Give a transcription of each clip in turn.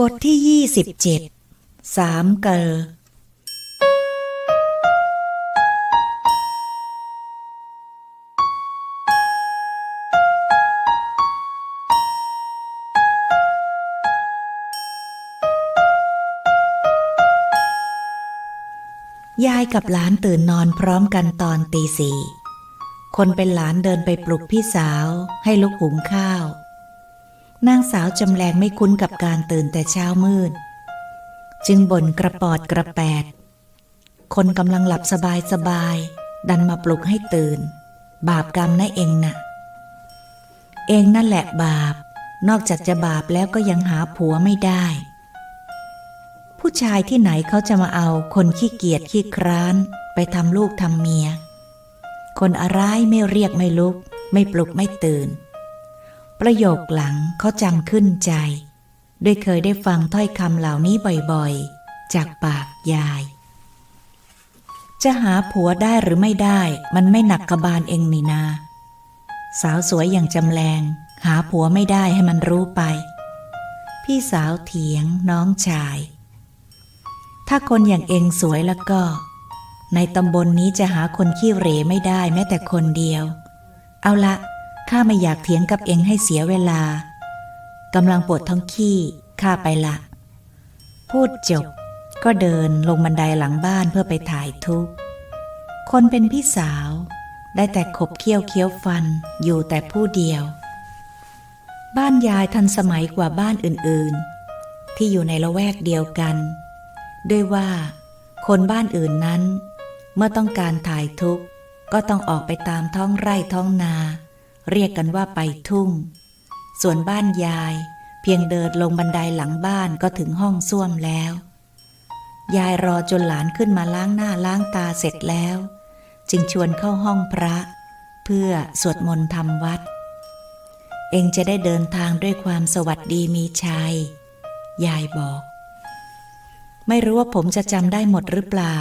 บทที่ยี่สิบเจ็ดสามเกลยายกับหลานตื่นนอนพร้อมกันตอนตีสี่ คนเป็นหลานเดินไปปลุกพี่สาวให้ลุกหุงข้าว นางสาวจำแรงไม่คุ้นกับการตื่นแต่เช้ามืด จึงบ่นกระปอดกระแปด คนกำลังหลับสบายสบายๆดันมาปลุกให้ตื่น บาปกรรมนะเองน่ะ เองนั่นแหละบาป นอกจากจะบาปแล้วก็ยังหาผัวไม่ได้ ผู้ชายที่ไหนเขาจะมาเอาคนขี้เกียจขี้คร้าน ไปทำลูกทำเมีย คนอะไรไม่เรียกไม่ลุก ไม่ปลุกไม่ตื่น ประโยคหลังเขาจำขึ้นใจ ด้วยเคยได้ฟังถ้อยคำเหล่านี้บ่อยๆ จากปากยาย จะหาผัวได้หรือไม่ได้ มันไม่หนักกระบาลเองนี่นา สาวสวยอย่างจำแรงหาผัวไม่ได้ให้มันรู้ไป พี่สาวเถียงน้องชาย ถ้าคนอย่างเองสวยแล้วก็ ในตำบลนนี้จะหาคนขี้เหรไม่ได้แม้แต่คนเดียว เอาละ ข้าไม่อยากเถียงกับเองให้เสียเวลากำลังปวดท้องขี้ข้าไปละ พูดจบ ก็เดินลงบันไดหลังบ้านเพื่อไปถ่ายทุกข์ คนเป็นพี่สาว ได้แต่ขบเคี้ยวเคี้ยวฟันอยู่แต่ผู้เดียว บ้านยายทันสมัยกว่าบ้านอื่นๆ ที่อยู่ในละแวกเดียวกัน ด้วยว่าคนบ้านอื่นนั้น เมื่อต้องการถ่ายทุกข์ ก็ต้องออกไปตามท้องไร่ท้องนา เรียกกันว่าไปทุ่ง ส่วนบ้านยาย เพียงเดินลงบันไดหลังบ้านก็ถึงห้องส้วมแล้ว ยายรอจนหลานขึ้นมาล้างหน้าล้างตาเสร็จแล้ว จึงชวนเข้าห้องพระ เพื่อสวดมนต์ทำวัด เองจะได้เดินทางด้วยความสวัสดีมีชัย ยายบอก ไม่รู้ว่าผมจะจำได้หมดหรือเปล่า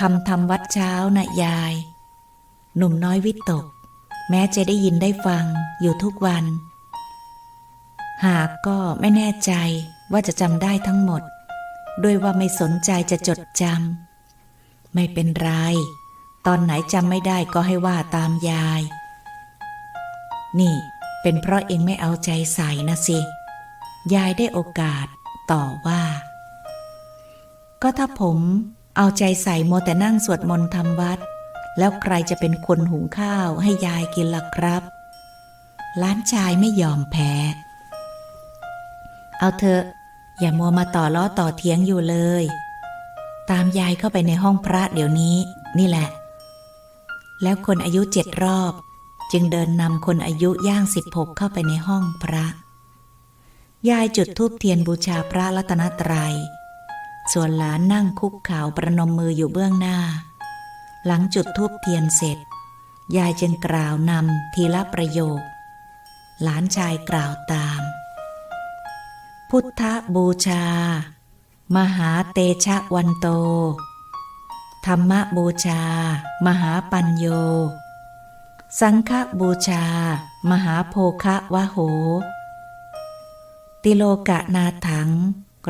คำทำวัดเช้านะยาย หนุ่มน้อยวิตก แม้จะได้ยินได้ฟังอยู่ทุกวัน หากก็ไม่แน่ใจว่าจะจำได้ทั้งหมด ด้วยว่าไม่สนใจจะจดจำไม่เป็นไร ตอนไหนจำไม่ได้ก็ให้ว่าตามยาย นี่เป็นเพราะเองไม่เอาใจใส่นะสิ ยายได้โอกาสต่อว่า ก็ถ้าผมเอาใจใส่โมแต่นั่งสวดมนต์ทำวัด แล้วใครจะเป็นคนหุงข้าวให้ยายกินล่ะครับ ล้านชายไม่ยอมแพ้ เอาเถอะ อย่ามัวมาต่อล้อต่อเทียงอยู่เลย ตามยายเข้าไปในห้องพระเดี๋ยวนี้ นี่แหละ แล้วคนอายุเจ็ดรอบ จึงเดินนำคนอายุย่างสิบหกเข้าไปในห้องพระ ยายจุดธูปเทียนบูชาพระรัตนตรัย ส่วนหลานนั่งคุกเข่าประนมมืออยู่เบื้องหน้า หลังจุดธูปเทียนเสร็จ ยายจึงกล่าวนำทีละประโยค หลานชายกล่าวตาม พุทธบูชา มหาเตชะวันโต ธรรมบูชา มหาปัญโย สังฆบูชา มหาโภคะวะโห ติโลกะนาถัง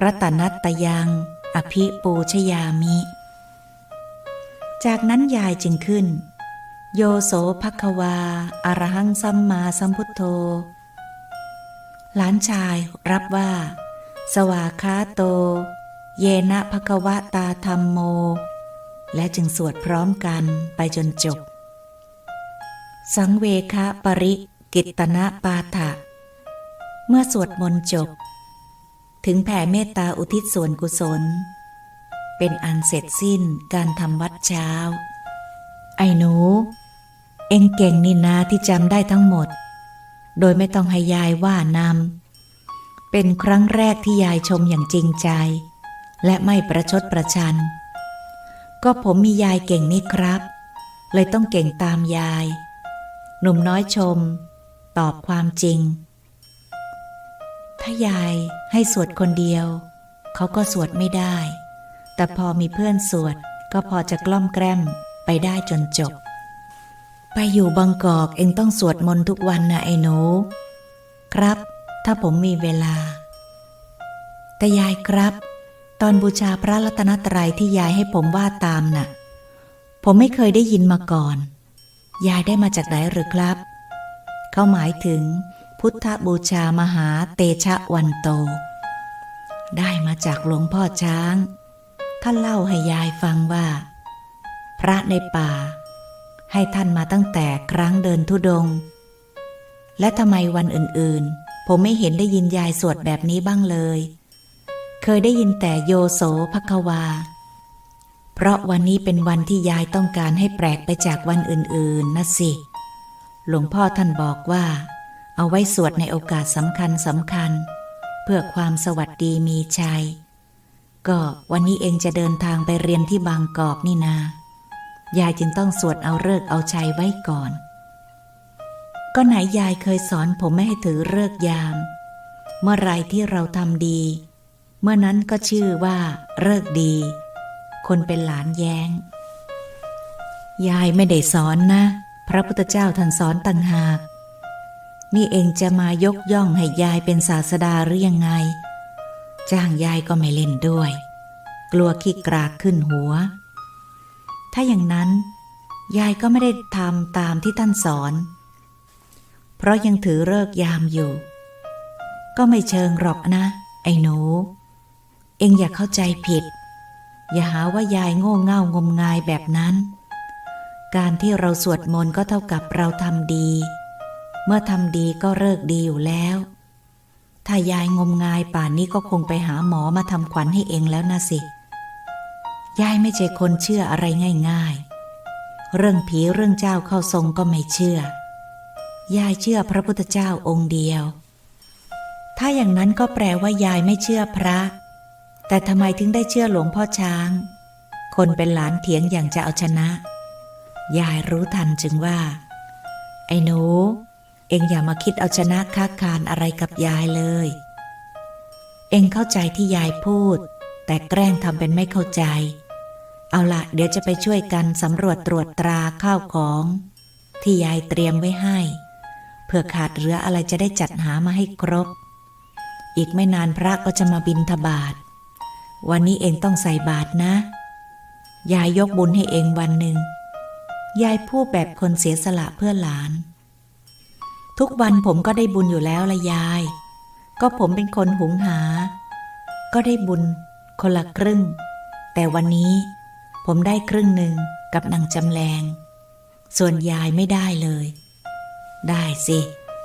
รัตนัตยัง อภิปูชยามิ จากนั้นยายจึงขึ้น โยโสภควาอรหังสัมมาสัมพุทโธ หลานชายรับว่า สวาคาโต เยนะภควตาธรรมโม และจึงสวดพร้อมกันไปจนจบ สังเวคะปริกิตนะปาฐะเมื่อสวดมนต์จบ ถึงแผ่เมตตาอุทิศส่วนกุศล เป็นอันเสร็จสิ้นการทำวัดเช้า ไอ้หนู เอ็งเก่งนี่นาที่จำได้ทั้งหมด โดยไม่ต้องให้ยายว่านำเป็นครั้งแรกที่ยายชมอย่างจริงใจ และไม่ประชดประชัน ก็ผมมียายเก่งนี่ครับ เลยต้องเก่งตามยาย หนุ่มน้อยชม ตอบความจริง ถ้ายายให้สวดคนเดียว เขาก็สวดไม่ได้ แต่พอมีเพื่อนสวดก็พอจะกล้อมแกล้มไปได้จนจบ ไปอยู่บางกอกเองต้องสวดมนต์ทุกวันนะไอ้หนู ครับ ถ้าผมมีเวลา แต่ยายครับ ตอนบูชาพระรัตนตรัยที่ยายให้ผมว่าตามน่ะ ผมไม่เคยได้ยินมาก่อน ยายได้มาจากไหนหรือครับ เขาหมายถึงพุทธบูชามหาเตชะวันโต ได้มาจากหลวงพ่อช้าง ท่านเล่าให้ยายฟังว่า พระในป่า ให้ท่านมาตั้งแต่ครั้งเดินทุดง และทำไมวันอื่นๆ ผมไม่เห็นได้ยินยายสวดแบบนี้บ้างเลย เคยได้ยินแต่โยโสภควา เพราะวันนี้เป็นวันที่ยายต้องการให้แปลกไปจากวันอื่นๆนะสิ หลวงพ่อท่านบอกว่า เอาไว้สวดในโอกาสสำคัญสำคัญ เพื่อความสวัสดีมีชัย ก็วันนี้เองจะเดินทางไปเรียนที่บางกอกนี่นา ยายจึงต้องสวดเอาเลิกเอาชัยไว้ก่อน ก็ไหนยายเคยสอนผมไม่ให้ถือเลิกยาม เมื่อไรที่เราทำดี เมื่อนั้นก็ชื่อว่าเลิกดี คนเป็นหลานแย้ง ยายไม่ได้สอนนะ พระพุทธเจ้าท่านสอนต่างหาก นี่เองจะมายกย่องให้ยายเป็นศาสดาหรือยังไง จ้างยายก็ไม่เล่นด้วย กลัวขี้กรากขึ้นหัว ถ้าอย่างนั้นยายก็ไม่ได้ทำตามที่ท่านสอน เพราะยังถือเลิกยามอยู่ ก็ไม่เชิงหรอกนะ ไอ้หนู เองอย่าเข้าใจผิด อย่าหาว่ายายโง่เง่างมงายแบบนั้น การที่เราสวดมนต์ก็เท่ากับเราทำดี เมื่อทำดีก็เลิกดีอยู่แล้ว ถ้ายายงมงายป่านนี้ก็คงไปหาหมอมาทำขวัญให้เองแล้วนะสิ ยายไม่ใช่คนเชื่ออะไรง่ายๆ เรื่องผีเรื่องเจ้าเข้าทรงก็ไม่เชื่อ ยายเชื่อพระพุทธเจ้าองค์เดียว ถ้าอย่างนั้นก็แปลว่ายายไม่เชื่อพระ แต่ทำไมถึงได้เชื่อหลวงพ่อช้าง คนเป็นหลานเถียงอย่างจะเอาชนะ ยายรู้ทันจึงว่า ไอ้หนู เองอย่ามาคิดเอาชนะค้าคานอะไรกับยายเลย เองเข้าใจที่ยายพูด แต่แกล้งทำเป็นไม่เข้าใจ เอาละเดี๋ยวจะไปช่วยกันสำรวจตรวจตราข้าวของ ที่ยายเตรียมไว้ให้เพื่อขาดเหลืออะไรจะได้จัดหามาให้ครบ อีกไม่นานพระก็จะมาบินทบาท วันนี้เองต้องใส่บาตรนะ ยายยกบุญให้เองวันหนึ่ง ยายพูดแบบคนเสียสละเพื่อหลาน ทุกวันผมก็ได้บุญอยู่แล้วละยาย ก็ผมเป็นคนหุงหา ก็ได้บุญคนละครึ่ง แต่วันนี้ผมได้ครึ่งหนึ่งกับนางจำแรง ส่วนยายไม่ได้เลย ได้สิ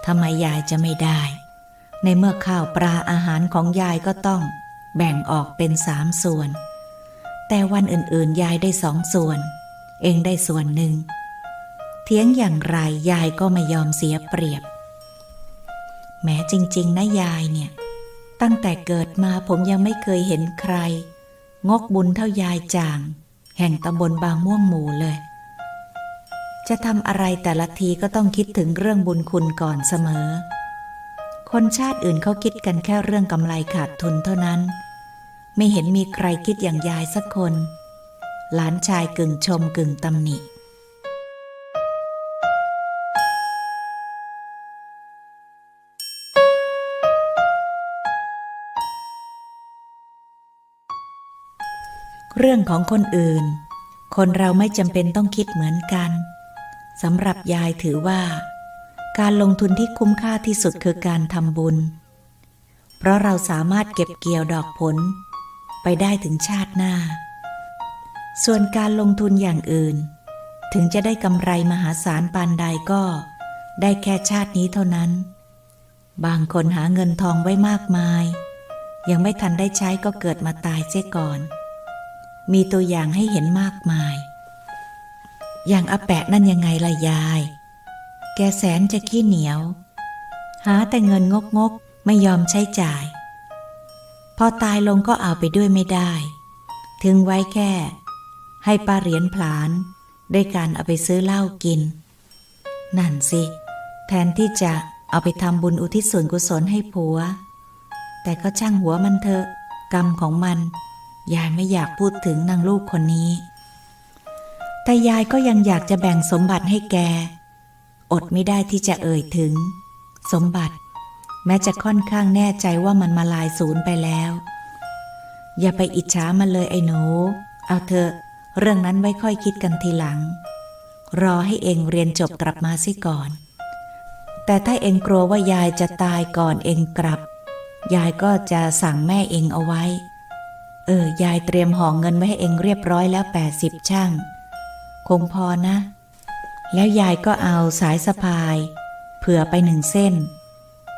ทำไมยายจะไม่ได้ ในเมื่อข้าวปลาอาหารของยายก็ต้องแบ่งออกเป็นสามส่วน แต่วันอื่นๆ ยายได้สองส่วน เองได้ส่วนหนึ่ง เทียงอย่างไรยายก็ไม่ยอมเสียเปรียบ แม้จริง ๆ นะยายเนี่ย ตั้งแต่เกิดมาผมยังไม่เคยเห็นใคร งกบุญเท่ายายจาง แห่งตำบลบางม่วงหมู่เลย จะทำอะไรแต่ละทีก็ต้องคิดถึงเรื่องบุญคุณก่อนเสมอ คนชาติอื่นเขาคิดกันแค่เรื่องกำไรขาดทุนเท่านั้น ไม่เห็นมีใครคิดอย่างยายสักคน หลานชายกึ่งชมกึ่งตำหนิ เรื่องของคนอื่น คนเราไม่จำเป็นต้องคิดเหมือนกันสำหรับยายถือว่า การลงทุนที่คุ้มค่าที่สุดคือการทำบุญ เพราะเราสามารถเก็บเกี่ยวดอกผล ไปได้ถึงชาติหน้า ส่วนการลงทุนอย่างอื่น ถึงจะได้กำไรมหาศาลปานใดก็ ได้แค่ชาตินี้เท่านั้น บางคนหาเงินทองไว้มากมาย ยังไม่ทันได้ใช้ก็เกิดมาตายเสียก่อน มีตัวอย่างให้เห็นมากมาย อย่างอาแปะนั่นยังไงล่ะยาย แกแสนจะขี้เหนียว หาแต่เงินงกงกไม่ยอมใช้จ่าย พอตายลงก็เอาไปด้วยไม่ได้ ถึงไว้แค่ ให้ป้าเหรียญผลานด้วยการเอาไปซื้อเหล้ากิน นั่นสิ แทนที่จะเอาไปทำบุญอุทิศส่วนกุศลให้ผัว แต่ก็ช่างหัวมันเถอะ กรรมของมัน ยายไม่อยากพูดถึงนางลูกคนนี้ แต่ยายก็ยังอยากจะแบ่งสมบัติให้แก อดไม่ได้ที่จะเอ่ยถึง สมบัติ แม้จะค่อนข้างแน่ใจว่ามันมาลายศูนย์ไปแล้ว อย่าไปอิจฉามันเลยไอ้หนู เอาเถอะ เรื่องนั้นไว้ค่อยคิดกันทีหลัง รอให้เองเรียนจบกลับมาสิก่อน แต่ถ้าเองกลัวว่ายายจะตายก่อนเองกลับ ยายก็จะสั่งแม่เองเอาไว้ เออยายเตรียมห่องเงินไว้ให้เองเรียบร้อยแล้วแปดสิบช่าง คงพอนะ แล้วยายก็เอาสายสะพาย เผื่อไปหนึ่งเส้น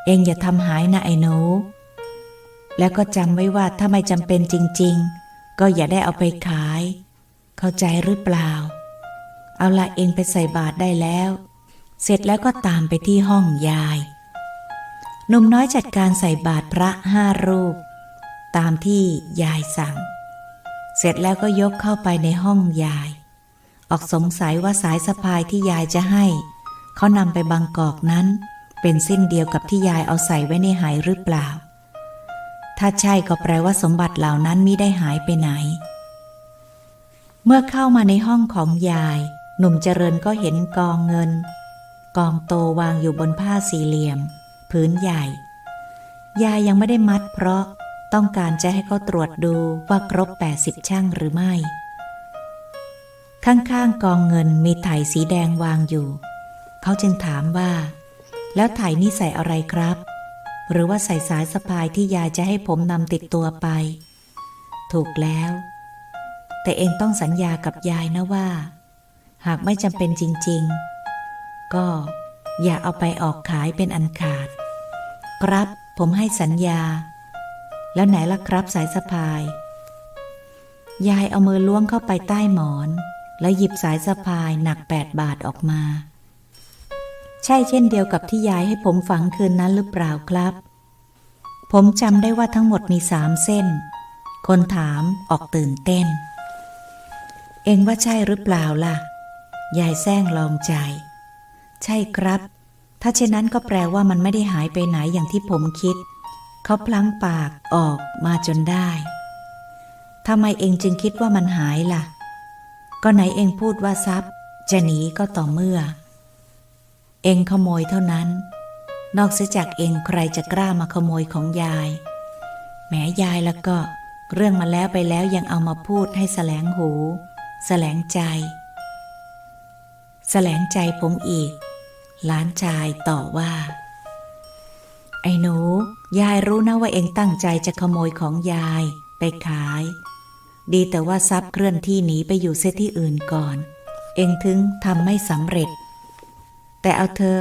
เองอย่าทำหายนะไอ้หนูแล้วก็จำไว้ว่าถ้าไม่จำเป็นจริง ๆ ก็อย่าได้เอาไปขาย เข้าใจหรือเปล่า เอาละเองไปใส่บาตรได้แล้ว เสร็จแล้วก็ตามไปที่ห้องยายหนุ่มน้อยจัดการใส่บาตรพระห้ารูป ตามที่ยายสั่ง เสร็จแล้วก็ยกเข้าไปในห้องยาย ออกสงสัยว่าสายสะพายที่ยายจะให้ เขานำไปบางกอกนั้น เป็นสิ้นเดียวกับที่ยายเอาใส่ไว้ในหายหรือเปล่า ถ้าใช่ก็แปลว่าสมบัติเหล่านั้นมิได้หายไปไหน เมื่อเข้ามาในห้องของยาย หนุ่มเจริญก็เห็นกองเงิน กองโตวางอยู่บนผ้าสี่เหลี่ยมพื้นใหญ่ยายยังไม่ได้มัดเพราะ ต้องการจะให้เขาตรวจดูว่าครบ 80 ช่างหรือไม่ ข้างๆกองเงินมีไถ่สีแดงวางอยู่ เขาจึงถามว่า แล้วไถ่นี่ใส่อะไรครับ หรือว่าใส่สายสะพายที่ยายจะให้ผมนำติดตัวไป ถูกแล้ว แต่เองต้องสัญญากับยายนะว่า หากไม่จำเป็นจริง ๆ ก็อย่าเอาไปออกขายเป็นอันขาด ครับผมให้สัญญา แล้วไหนล่ะครับสายสะพาย ยายเอามือล้วงเข้าไปใต้หมอน แล้วหยิบสายสะพายหนักแปดบาทออกมา ใช่เช่นเดียวกับที่ยายให้ผมฝังคืนนั้นหรือเปล่าครับ ผมจำได้ว่าทั้งหมดมีสามเส้น คนถามออกตื่นเต้น เองว่าใช่หรือเปล่าล่ะ ยายแซงลองใจ ใช่ครับ ถ้าเช่นนั้นก็แปลว่ามันไม่ได้หายไปไหนอย่างที่ผมคิด เขาพลั้งปากออกมาจนได้ ทำไมเองจึงคิดว่ามันหายล่ะ ก็ไหนเองพูดว่าทรัพย์ จะหนีก็ต่อเมื่อ เองขโมยเท่านั้น นอกเสียจากเองใครจะกล้ามาขโมยของยายแหมยายแล้วก็ เรื่องมาแล้วไปแล้วยังเอามาพูดให้แสลงหู แสลงใจ แสลงใจผมอีก หลานชายต่อว่า ไอ้หนู ยายรู้นะว่าเองตั้งใจจะขโมยของยายไปขาย ดีแต่ว่าทรัพย์เคลื่อนที่หนีไปอยู่เสียที่อื่นก่อน เองถึงทำไม่สำเร็จ แต่เอาเธอ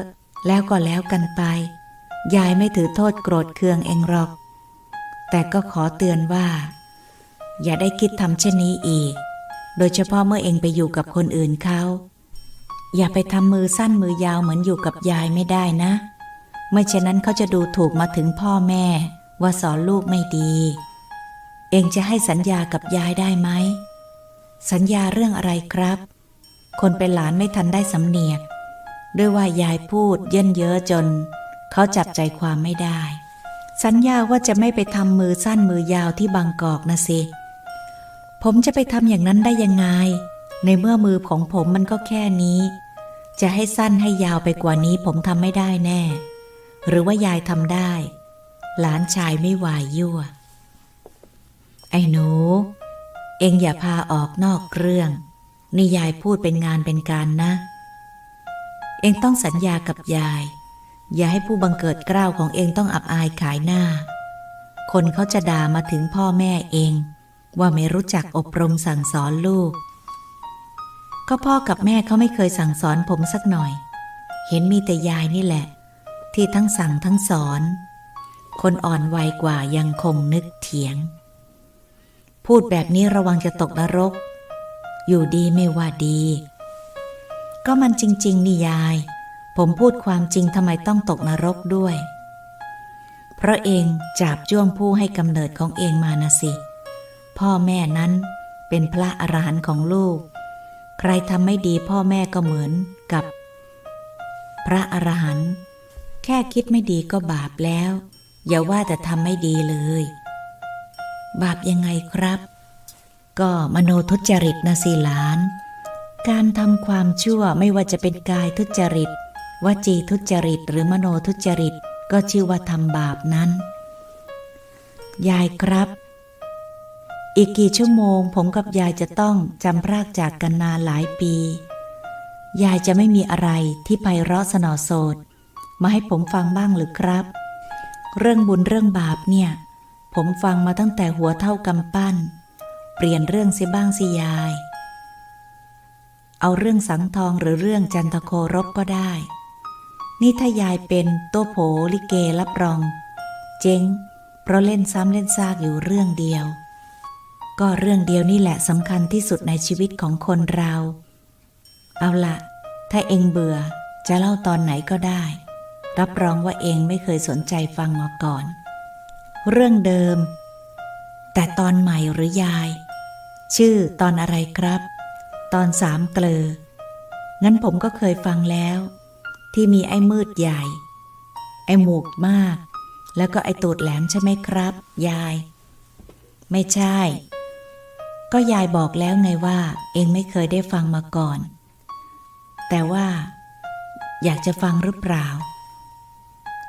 แล้วก็แล้วกันไป ยายไม่ถือโทษโกรธเคืองเองหรอก แต่ก็ขอเตือนว่า อย่าได้คิดทำเช่นนี้อีก โดยเฉพาะเมื่อเองไปอยู่กับคนอื่นเขา อย่าไปทำมือสั้นมือยาวเหมือนอยู่กับยายไม่ได้นะ ไม่เช่นนั้นเขาจะดูถูกมาถึงพ่อแม่ ว่าสอนลูกไม่ดี เองจะให้สัญญากับยายได้ไหม สัญญาเรื่องอะไรครับ คนเป็นหลานไม่ทันได้สำเนียก ด้วยว่ายายพูดเยินเยอะจน เขาจับใจความไม่ได้ สัญญาว่าจะไม่ไปทำมือสั้นมือยาวที่บางกอกนะสิ ผมจะไปทำอย่างนั้นได้ยังไง ในเมื่อมือของผมมันก็แค่นี้ จะให้สั้นให้ยาวไปกว่านี้ผมทำไม่ได้แน่ หรือว่ายายทำได้ หลานชายไม่วายยั่ว ไอ้หนู เอ็งอย่าพาออกนอกเรื่อง นี่ยายพูดเป็นงานเป็นการนะ เอ็งต้องสัญญากับยาย อย่าให้ผู้บังเกิดเกล้าวของเอ็งต้องอับอายขายหน้า คนเขาจะด่ามาถึงพ่อแม่เอง ว่าไม่รู้จักอบรมสั่งสอนลูก ก็พ่อกับแม่เขาไม่เคยสั่งสอนผมสักหน่อย เห็นมีแต่ยายนี่แหละ ที่ทั้งสั่งทั้งสอน คนอ่อนวัยกว่ายังคงนึกเถียง พูดแบบนี้ระวังจะตกนรก อยู่ดีไม่ว่าดี ก็มันจริง ๆ นี่ยาย ผมพูดความจริงทำไมต้องตกนรกด้วย เพราะเองจับจ้วงผู้ให้กำเนิดของเองมานะสิ พ่อแม่นั้นเป็นพระอรหันต์ของลูก ใครทำไม่ดีพ่อแม่ก็เหมือนกับ พระอรหันต์ แค่คิดไม่ดีก็บาปแล้ว อย่าว่าแต่ทำไม่ดีเลย บาปยังไงครับ ก็มโนทุจริตนะสิหลาน การทำความชั่วไม่ว่าจะเป็นกายทุจริตวจีทุจริตหรือมโนทุจริตก็ชื่อว่าทำบาปนั้น ยายครับ อีกกี่ชั่วโมง ผมกับยายจะต้องจำพรากจากกันนานหลายปี ยายจะไม่มีอะไรที่ไพเราะสนอโสด มาให้ผมฟังบ้างหรือครับ เรื่องบุญเรื่องบาปเนี่ย ผมฟังมาตั้งแต่หัวเท่ากำปั้น เปลี่ยนเรื่องเสียบ้างสิยาย เอาเรื่องสังทองหรือเรื่องจันทโครบก็ได้ นี่ถ้ายายเป็นโตโผลิเกรับรอง เจ๊ง เพราะเล่นซ้ำเล่นซากอยู่เรื่องเดียว ก็เรื่องเดียวนี่แหละสำคัญที่สุดในชีวิตของคนเรา เอาละถ้าเองเบื่อจะเล่าตอนไหนก็ได้ รับรองว่าเองไม่เคยสนใจฟังมาก่อน เรื่องเดิม แต่ตอนใหม่หรือยาย ชื่อตอนอะไรครับ ตอนสามเกลอ งั้นผมก็เคยฟังแล้ว ที่มีไอ้มืดใหญ่ ไอ้หมูกมาก แล้วก็ไอ้ตูดแหลมใช่ไหมครับ ยาย ไม่ใช่ ก็ยายบอกแล้วไงว่า เองไม่เคยได้ฟังมาก่อน แต่ว่า อยากจะฟังหรือเปล่า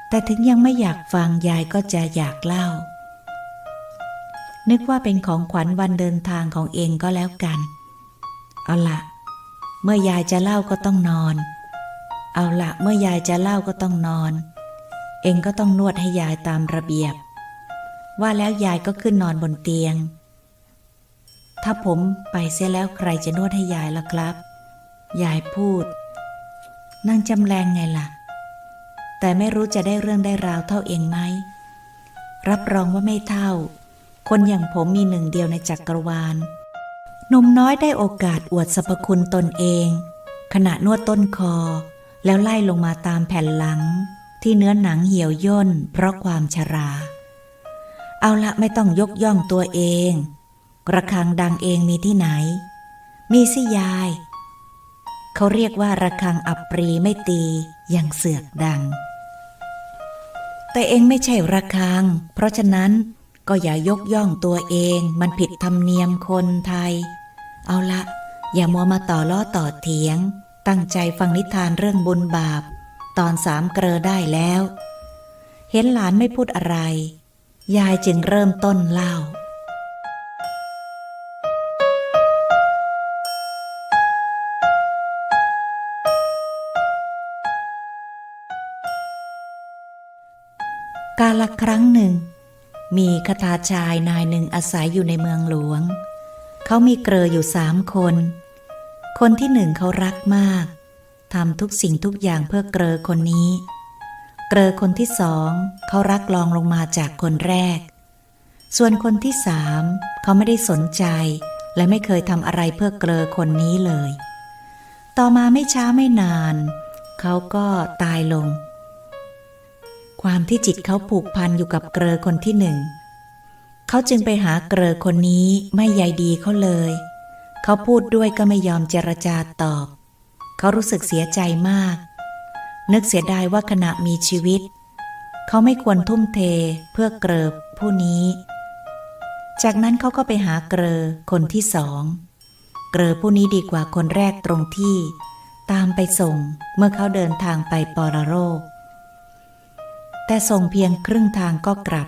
แต่ถึงยังไม่อยากฟังยายก็จะอยากเล่า นึกว่าเป็นของขวัญวันเดินทางของเองก็แล้วกัน เอาละเมื่อยายจะเล่าก็ต้องนอน เอาละเมื่อยายจะเล่าก็ต้องนอน เองก็ต้องนวดให้ยายตามระเบียบ ว่าแล้วยายก็ขึ้นนอนบนเตียง ถ้าผมไปเสียแล้วใครจะนวดให้ยายล่ะครับ ยายพูดนางจำแรงไงล่ะ แต่ไม่รู้จะได้เรื่องได้ราวเท่าเองไหม รับรองว่าไม่เท่า คนอย่างผมมีหนึ่งเดียวในจักรวาลหนุ่มน้อยได้โอกาสอวดสรรพคุณตนเอง ขณะนวดต้นคอ แล้วไล่ลงมาตามแผ่นหลัง ที่เนื้อหนังเหี่ยวย่น เพราะความชรา เอาละไม่ต้องยกย่องตัวเอง ระฆังดังเองมีที่ไหน มีสิยาย เขาเรียกว่าระฆังอับปรีไม่ตียังเสือกดัง แต่เองไม่ใช่ระคัง เพราะฉะนั้นก็อย่ายกย่องตัวเอง มันผิดธรรมเนียมคนไทย เอาละ อย่ามัวมาต่อล้อต่อเถียง ตั้งใจฟังนิทานเรื่องบุญบาป ตอนสามเกลอได้แล้ว เห็นหลานไม่พูดอะไร ยายจึงเริ่มต้นเล่า กาลครั้งหนึ่ง มีคทาชายนายหนึ่งอาศัยอยู่ในเมืองหลวง เขามีเกลออยู่สามคน คนที่หนึ่งเขารักมากทำทุกสิ่งทุกอย่างเพื่อเกลอคนนี้ เกลอคนที่สองเขารักลองลงมาจากคนแรก ส่วนคนที่สามเขาไม่ได้สนใจ และไม่เคยทำอะไรเพื่อเกลอคนนี้เลย ต่อมาไม่ช้าไม่นาน เขาก็ตายลง ความที่จิตเขาผูกพันอยู่กับเกลอคนที่หนึ่ง เขาจึงไปหาเกลอคนนี้ไม่ใยดีเขาเลย เขาพูดด้วยก็ไม่ยอมเจรจาตอบ เขารู้สึกเสียใจมาก นึกเสียดายว่าขณะมีชีวิต เขาไม่ควรทุ่มเทเพื่อเกลอผู้นี้ จากนั้นเขาก็ไปหาเกลอคนที่สอง เกลอผู้นี้ดีกว่าคนแรกตรงที่ ตามไปส่งเมื่อเขาเดินทางไปปรโรค แต่ส่งเพียงครึ่งทางก็กลับ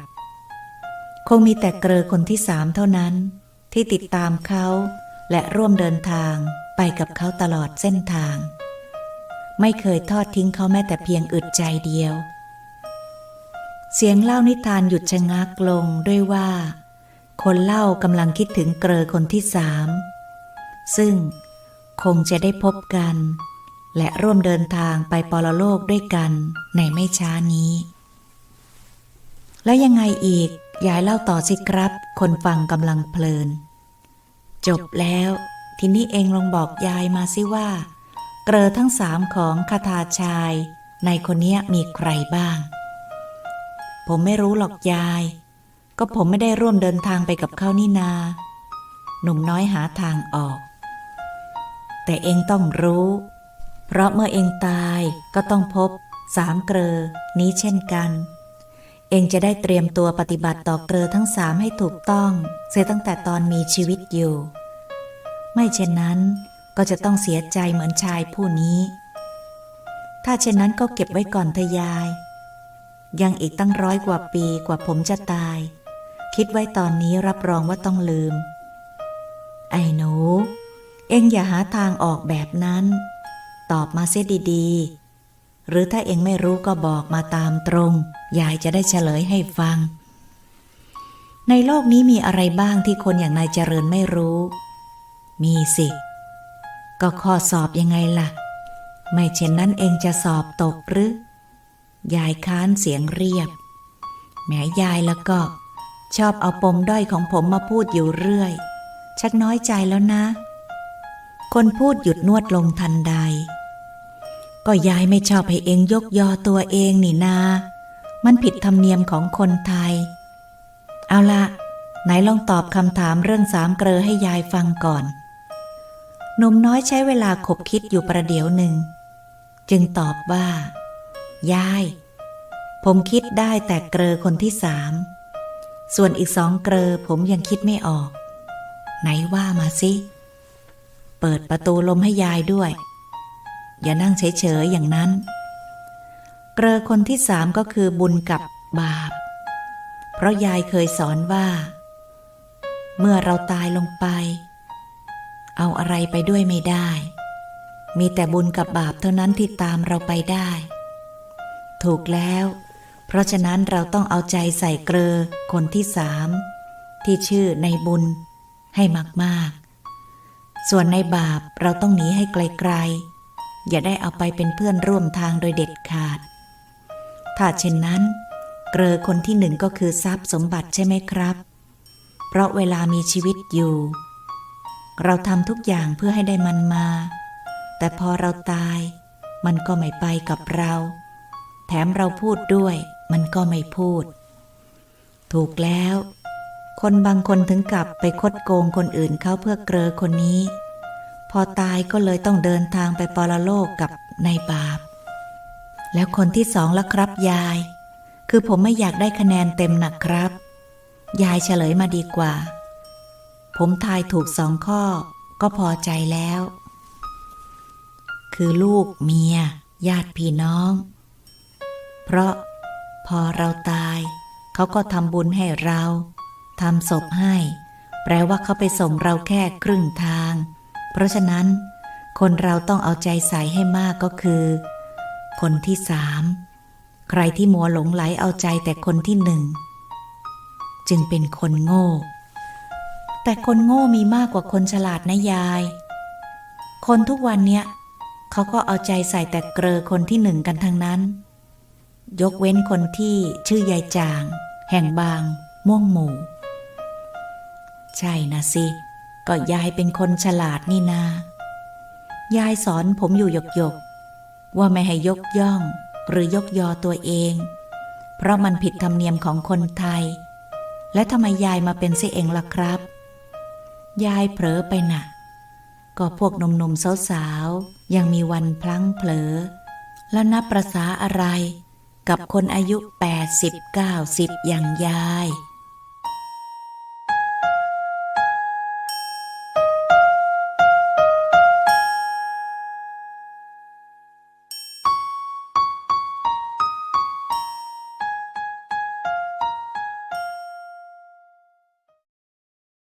คงมีแต่เกลอคนที่สามเท่านั้น ที่ติดตามเขาและร่วมเดินทางไปกับเขาตลอดเส้นทาง ไม่เคยทอดทิ้งเขาแม้แต่เพียงอึดใจเดียว เสียงเล่านิทานหยุดชะงักลงด้วยว่า คนเล่ากำลังคิดถึงเกลอคนที่สามซึ่งคงจะได้พบกัน และร่วมเดินทางไปปรโลกด้วยกันในไม่ช้านี้ แล้วยังไงอีก ยายเล่าต่อสิครับ คนฟังกำลังเพลิน จบแล้ว ทีนี้เองลองบอกยายมาสิว่า เกลอทั้งสามของคาถาชาย ในคนเนี้ยมีใครบ้าง ผมไม่รู้หรอกยาย ก็ผมไม่ได้ร่วมเดินทางไปกับเขานี่นา หนุ่มน้อยหาทางออก แต่เองต้องรู้ เพราะเมื่อเองตายก็ต้องพบสามเกลอนี้เช่นกัน เองจะได้เตรียมตัวปฏิบัติต่อเกลอทั้งสามให้ถูกต้อง เสียตั้งแต่ตอนมีชีวิตอยู่ ไม่เช่นนั้นก็จะต้องเสียใจเหมือนชายผู้นี้ ถ้าเช่นนั้นก็เก็บไว้ก่อนเถอะยาย ยังอีกตั้งร้อยกว่าปีกว่าผมจะตาย คิดไว้ตอนนี้รับรองว่าต้องลืม ไอ้หนู เอ็งอย่าหาทางออกแบบนั้น ตอบมาเสียดีๆ หรือถ้าเองไม่รู้ก็บอกมาตามตรง ยายจะได้เฉลยให้ฟัง ในโลกนี้มีอะไรบ้างที่คนอย่างนายเจริญไม่รู้ มีสิ ก็ข้อสอบยังไงล่ะ ไม่เช่นนั้นเองจะสอบตกหรือ ยายค้านเสียงเรียบแหมยายแล้วก็ ชอบเอาปมด้อยของผมมาพูดอยู่เรื่อย ชักน้อยใจแล้วนะ คนพูดหยุดนวดลงทันใด ก็ยายไม่ชอบให้เองยกยอตัวเองนี่นา มันผิดธรรมเนียมของคนไทย เอาละไหนลองตอบคำถามเรื่องสามเกลอให้ยายฟังก่อน หนุ่มน้อยใช้เวลาขบคิดอยู่ประเดี๋ยวหนึ่ง จึงตอบว่า ยาย ผมคิดได้แต่เกลอคนที่สาม ส่วนอีกสองเกลอผมยังคิดไม่ออก ไหนว่ามาสิ เปิดประตูลมให้ยายด้วย อย่านั่งเฉยๆอย่างนั้น เกลอคนที่สามก็คือบุญกับบาป เพราะยายเคยสอนว่า เมื่อเราตายลงไป เอาอะไรไปด้วยไม่ได้ มีแต่บุญกับบาปเท่านั้นที่ตามเราไปได้ ถูกแล้ว เพราะฉะนั้นเราต้องเอาใจใส่เกลอคนที่สามที่ชื่อในบุญให้มาก ๆ ส่วนในบาปเราต้องหนีให้ไกล ๆ อย่าได้เอาไปเป็นเพื่อนร่วมทางโดยเด็ดขาด ถ้าเช่นนั้น เกลอคนที่หนึ่งก็คือทรัพย์สมบัติใช่ไหมครับ เพราะเวลามีชีวิตอยู่ เราทำทุกอย่างเพื่อให้ได้มันมา แต่พอเราตาย มันก็ไม่ไปกับเรา แถมเราพูดด้วย มันก็ไม่พูด ถูกแล้ว คนบางคนถึงกับไปคดโกงคนอื่นเขาเพื่อเกลอคนนี้ พอตายก็เลยต้องเดินทางไปปรโลกกับนายบาป แล้วคนที่สองละครับยาย คือผมไม่อยากได้คะแนนเต็มหนะครับ ยายเฉลยมาดีกว่า ผมทายถูกสองข้อ ก็พอใจแล้ว คือลูกเมีย ญาติพี่น้อง เพราะพอเราตายเขาก็ทำบุญให้เราทำศพให้ แปลว่าเขาไปส่งเราแค่ครึ่งทาง เพราะฉะนั้น คนเราต้องเอาใจใส่ให้มากก็คือ คนที่สามใครที่มัวหลงไหลเอาใจแต่คนที่หนึ่ง จึงเป็นคนโง่ แต่คนโง่มีมากกว่าคนฉลาดนะยาย คนทุกวันเนี้ยเขาก็เอาใจใส่แต่เกลอคนที่หนึ่งกันทั้งนั้น ยกเว้นคนที่ชื่อยายจาง แห่งบาง ม่วงหมู่ ใช่นะสิ ก็ยายเป็นคนฉลาดนี่นา ยายสอนผมอยู่หยกหยกว่าไม่ให้ยกย่องหรือยกยอตัวเอง เพราะมันผิดธรรมเนียมของคนไทย และทำไมยายมาเป็นเสียเองล่ะครับ ยายเผลอไปหนะก็พวกหนุ่มๆสาวๆยังมีวันพลั้งเผลอ แล้วนับประษาอะไรกับคนอายุ 80 90 อย่างยาย